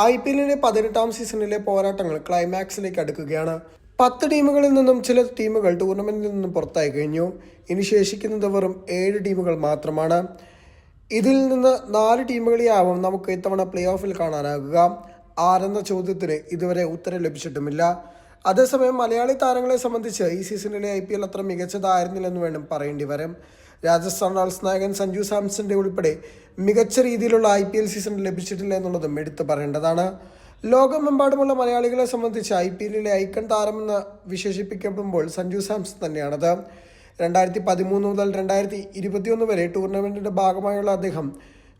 I P എല്ലിലെ പതിനെട്ടാം സീസണിലെ പോരാട്ടങ്ങൾ ക്ലൈമാക്സിലേക്ക് അടുക്കുകയാണ്. പത്ത് ടീമുകളിൽ നിന്നും ചില ടീമുകൾ ടൂർണമെന്റിൽ നിന്നും പുറത്തായി കഴിഞ്ഞു. ഇനി ശേഷിക്കുന്നത് വെറും ഏഴ് ടീമുകൾ മാത്രമാണ്. ഇതിൽ നിന്ന് നാല് ടീമുകളെയാവും നമുക്ക് ഇത്തവണ പ്ലേ ഓഫിൽ കാണാനാകുക. ആരെന്ന ചോദ്യത്തിന് ഇതുവരെ ഉത്തരം ലഭിച്ചിട്ടുമില്ല. അതേസമയം മലയാളി താരങ്ങളെ സംബന്ധിച്ച് ഈ സീസണിലെ ഐ പി എൽ അത്ര മികച്ചതായിരുന്നില്ലെന്ന് വേണം പറയേണ്ടി വരും രാജസ്ഥാൻ റോയൽസ് നായകൻ സഞ്ജു സാംസന്റെ ഉൾപ്പെടെ മികച്ച രീതിയിലുള്ള ഐ പി എൽ സീസൺ ലഭിച്ചിട്ടില്ല എന്നുള്ളതും എടുത്തു പറയേണ്ടതാണ്. ലോകമെമ്പാടുമുള്ള മലയാളികളെ സംബന്ധിച്ച് ഐ പി എല്ലിലെ ഐക്കൺ താരമെന്ന് വിശേഷിപ്പിക്കപ്പെടുമ്പോൾ സഞ്ജു സാംസൺ തന്നെയാണത്. രണ്ടായിരത്തി പതിമൂന്ന് മുതൽ രണ്ടായിരത്തി ഇരുപത്തിയൊന്ന് വരെ ടൂർണമെന്റിന്റെ ഭാഗമായുള്ള അദ്ദേഹം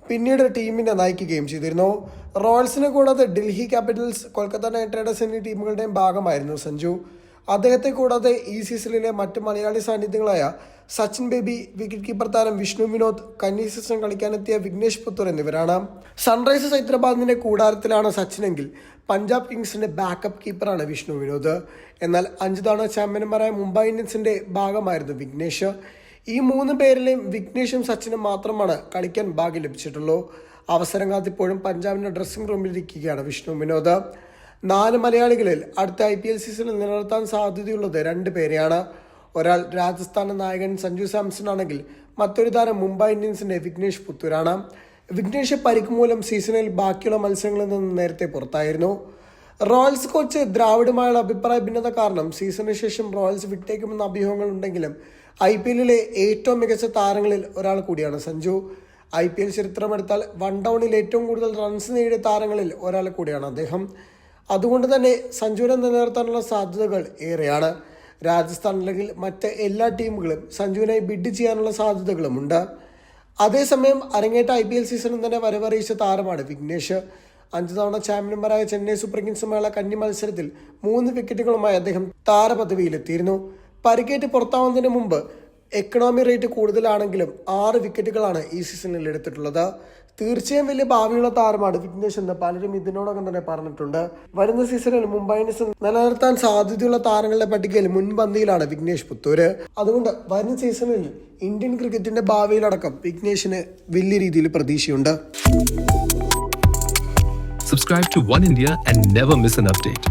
പിന്നീട് ടീമിനെ നയിക്കുകയും ചെയ്തിരുന്നു. റോയൽസിനെ കൂടാതെ Delhi Capitals Kolkata Knight Riders എന്നീ ടീമുകളുടെയും ഭാഗമായിരുന്നു സഞ്ജു. അദ്ദേഹത്തെ കൂടാതെ ഈ സീസണിലെ മറ്റ് മലയാളി സാന്നിധ്യങ്ങളായ സച്ചിൻ ബേബി വിക്കറ്റ് കീപ്പർ താരം വിഷ്ണു വിനോദ് കന്നി സീസൺ കളിക്കാനെത്തിയ വിഘ്നേഷ് പുത്തൂർ എന്നിവരാണ്. സൺറൈസേഴ്സ് ഹൈദരാബാദിന്റെ കൂടാരത്തിലാണ് സച്ചിനെങ്കിൽ പഞ്ചാബ് കിങ്സിന്റെ ബാക്കപ്പ് കീപ്പറാണ് വിഷ്ണു വിനോദ്. എന്നാൽ അഞ്ചു തവണ ചാമ്പ്യന്മാരായ മുംബൈ ഇന്ത്യൻസിന്റെ ഭാഗമായിരുന്നു വിഘ്നേഷ്. ഈ മൂന്ന് പേരിലെയും വിഘ്നേഷും സച്ചിനും മാത്രമാണ് കളിക്കാൻ ഭാഗ്യം ലഭിച്ചിട്ടുള്ളൂ. അവസരം കാത്തിപ്പോഴും പഞ്ചാബിന്റെ ഡ്രസ്സിംഗ് റൂമിലിരിക്കുകയാണ് വിഷ്ണു വിനോദ്. നാല് മലയാളികളിൽ അടുത്ത ഐ പി എൽ സീസണിൽ നിലനിർത്താൻ സാധ്യതയുള്ളത് രണ്ട് പേരെയാണ്. ഒരാൾ രാജസ്ഥാൻ നായകൻ സഞ്ജു സാംസൺ ആണെങ്കിൽ മറ്റൊരു താരം മുംബൈ ഇന്ത്യൻസിന്റെ വിഘ്നേഷ് പുത്തൂരാണ്. വിഘ്നേഷ് പരിക്ക് മൂലം സീസണിൽ ബാക്കിയുള്ള മത്സരങ്ങളിൽ നിന്ന് നേരത്തെ പുറത്തായിരുന്നു. റോയൽസ് കോച്ച് ദ്രാവിഡുമായുള്ള അഭിപ്രായ ഭിന്നത കാരണം സീസണിന് ശേഷം റോയൽസ് വിട്ടേക്കുമെന്ന അഭ്യൂഹങ്ങൾ ഉണ്ടെങ്കിലും ഐ പി എല്ലിലെ ഏറ്റവും മികച്ച താരങ്ങളിൽ ഒരാൾ കൂടിയാണ് സഞ്ജു. ഐ പി എൽ ചരിത്രമെടുത്താൽ വൺ ഡൗണിൽ ഏറ്റവും കൂടുതൽ റൺസ് നേടിയ താരങ്ങളിൽ ഒരാൾ കൂടിയാണ് അദ്ദേഹം. അതുകൊണ്ട് തന്നെ സഞ്ജുവിനെ നിലനിർത്താനുള്ള സാധ്യതകൾ ഏറെയാണ്. രാജസ്ഥാൻ അല്ലെങ്കിൽ മറ്റ് എല്ലാ ടീമുകളും സഞ്ജുവിനെ ബിഡ് ചെയ്യാനുള്ള സാധ്യതകളുമുണ്ട്. അതേസമയം അരങ്ങേറ്റ ഐ പി എൽ സീസണിൽ തന്നെ വരവറിയിച്ച താരമാണ് വിഘ്നേഷ്. അഞ്ചു തവണ ചാമ്പ്യന്മാരായ ചെന്നൈ സൂപ്പർ കിങ്സുമായുള്ള കന്നി മത്സരത്തിൽ മൂന്ന് വിക്കറ്റുകളുമായി അദ്ദേഹം താരപദവിയിലെത്തിയിരുന്നു. പരിക്കേറ്റ് പുറത്താവുന്നതിന് മുമ്പ് എക്കണോമി റേറ്റ് കൂടുതലാണെങ്കിലും ആറ് വിക്കറ്റുകളാണ് ഈ സീസണിൽ എടുത്തിട്ടുള്ളത്. തീർച്ചയായും വലിയ ഭാവിയുള്ള താരമാണ്. വിഘ്നേഷ് എന്ന് പലരും ഇതിനോടകം തന്നെ പറഞ്ഞിട്ടുണ്ട്. വരുന്ന സീസണിൽ മുംബൈ ഇന്ത്യൻസ് നിലനിർത്താൻ സാധ്യതയുള്ള താരങ്ങളുടെ പട്ടികയിൽ മുൻപന്തിയിലാണ് വിഘ്നേഷ് പുത്തൂര്. അതുകൊണ്ട് വരുന്ന സീസണിൽ ഇന്ത്യൻ ക്രിക്കറ്റിന്റെ ഭാവിയിലടക്കം വിഘ്നേഷിന് വലിയ രീതിയിൽ പ്രതീക്ഷയുണ്ട്. Subscribe to One India and never miss an update.